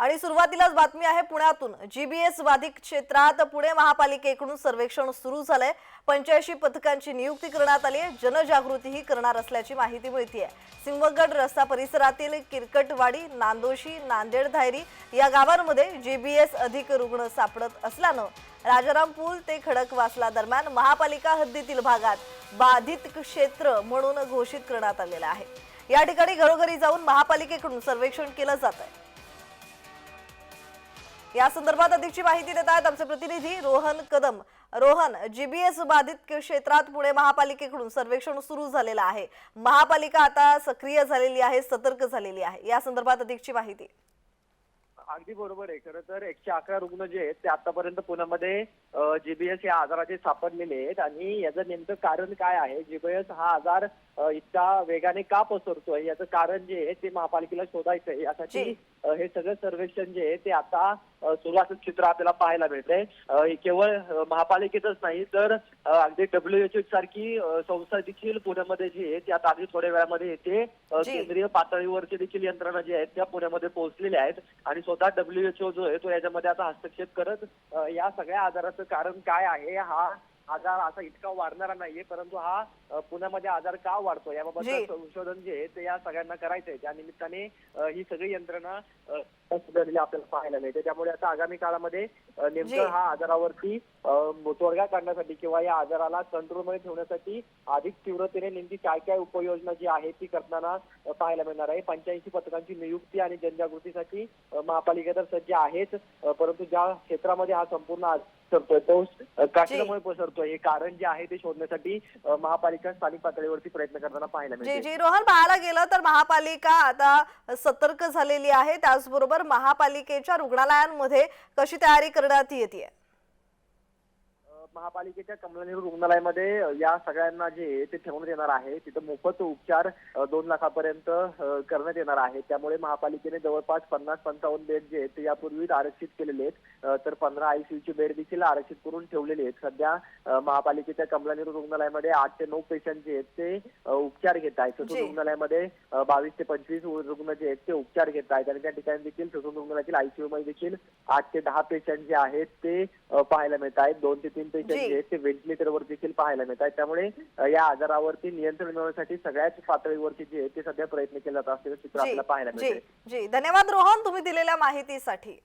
आणि सुरुवातीलाच बातमी आहे पुण्यातून. जीबीएस बाधित क्षेत्रात पुणे महापालिकेकडून सर्वेक्षण सुरू झालंय. पंच्याऐंशी पथकांची नियुक्ती करण्यात आली आहे. जनजागृतीही करणार असल्याची माहिती मिळते सिंहगड रस्ता परिसरातील किरकटवाडी नांदोशी नांदेड धायरी या गावांमध्ये जीबीएस अधिक रुग्ण सापडत असल्यानं राजारामपूर ते खडकवासला दरम्यान महापालिका हद्दीतील भागात बाधित क्षेत्र म्हणून घोषित करण्यात आलेलं आहे. या ठिकाणी घरोघरी जाऊन महापालिकेकडून सर्वेक्षण केलं जात आहे या संदर्भात अधिकची माहिती देत आहेत आमचे प्रतिनिधी रोहन कदम. रोहन जीबीएस बाधित क्षेत्रात पुणे महापालिकेकडून सर्वेक्षण सुरू झालेलं आहे. महापालिका आता सक्रिय झालेली आहे सतर्क झालेली आहे. या संदर्भात अधिकची माहिती. अगदी बरोबर आहे. खरं तर एकशे अकरा रुग्ण जे आहेत ते आतापर्यंत पुण्यामध्ये जीबीएस या आजाराचे सापडलेले आहेत. आणि याचं नेमकं कारण काय आहे? जीबीएस हा आजार इतका वेगाने का पसरतोय? याचं कारण जे आहे ते महापालिकेला शोधायचं आहे यासाठी हे सगळं सर्वेक्षण जे आहे ते आता सुरू असं चित्र आपल्याला पाहायला मिळतंय अ, हे केवळ महापालिकेतच नाही तर अगदी डब्ल्यूएचओ सारखी अ, संस्था देखील पुण्यामध्ये जी आहे ती आता अगदी थोड्या वेळामध्ये येते. केंद्रीय पातळीवरची देखील यंत्रणा जी आहेत त्या पुण्यामध्ये पोहोचलेल्या आहेत आणि स्वतः डब्ल्यूएचओ जो आहे तो याच्यामध्ये आता हस्तक्षेप करत या सगळ्या आजाराचं कारण काय आहे हा आजार असा इतका वाढणारा नाहीये परंतु हा पुण्यामध्ये आजार का वाढतो याबाबत. संशोधन जे आहे ते या सगळ्यांना करायचं आहे त्या निमित्ताने ही सगळी यंत्रणा अ, सुधारलेली आपल्याला पाहायला मिळते. त्यामुळे आता आगामी काळामध्ये. नेमकं हा आजारावरती तोडगा काढण्यासाठी किंवा या आजाराला कंट्रोलमध्ये ठेवण्यासाठी अधिक तीव्रतेने नेमकी काय काय उपाययोजना जी आहे ती करताना पाहायला मिळणार आहे. पंच्याऐंशी पथकांची नियुक्ती आणि जनजागृतीसाठी महापालिका तर सज्ज आहेच परंतु ज्या क्षेत्रामध्ये हा संपूर्ण पसरतोय तो कशामुळे पसरतोय. हे कारण जे आहे ते शोधण्यासाठी महापालिका स्थानिक पातळीवरती प्रयत्न करताना पाहायला मिळते. जी. रोहन पाहायला गेलं तर महापालिका आता सतर्क झालेली आहे. त्याचबरोबर महापालिकेच्या रुग्णालयांमध्ये कशी तयारी करण्यात येते महापालिकेच्या कमला नेहरू रुग्णालयामध्ये या सगळ्यांना जे ते ठेवण्यात येणार आहे. तिथं मोफत उपचार दोन लाखापर्यंत करण्यात येणार आहे. त्यामुळे महापालिकेने जवळपास पन्नास पंचावन्न बेड जे आहेत ते यापूर्वीच आरक्षित केलेले आहेत. तर पंधरा आयसीयूचे बेड देखील आरक्षित करून ठेवलेले आहेत. सध्या महापालिकेच्या कमला नेहरू रुग्णालयामध्ये आठ ते नऊ पेशंट जे आहेत ते उपचार घेत आहेत. ससून. रुग्णालयामध्ये बावीस ते पंचवीस रुग्ण जे आहेत ते उपचार घेत आहेत. आणि त्या ठिकाणी देखील ससून रुग्णालयातील आयसीयू मध्ये देखील आठ ते दहा पेशंट जे आहेत ते पाहायला मिळत आहेत. दोन ते तीन पेशंट जी. जे आहेत ते व्हेंटिलेटरवर देखील पाहायला मिळत आहेत त्यामुळे या आजारावरती नियंत्रण मिळवण्यासाठी सगळ्याच पातळीवरती जे आहे ते सध्या प्रयत्न केले जात असलेलं चित्र आपल्याला पाहायला जी मिळते जी. धन्यवाद रोहन तुम्ही दिलेल्या माहितीसाठी.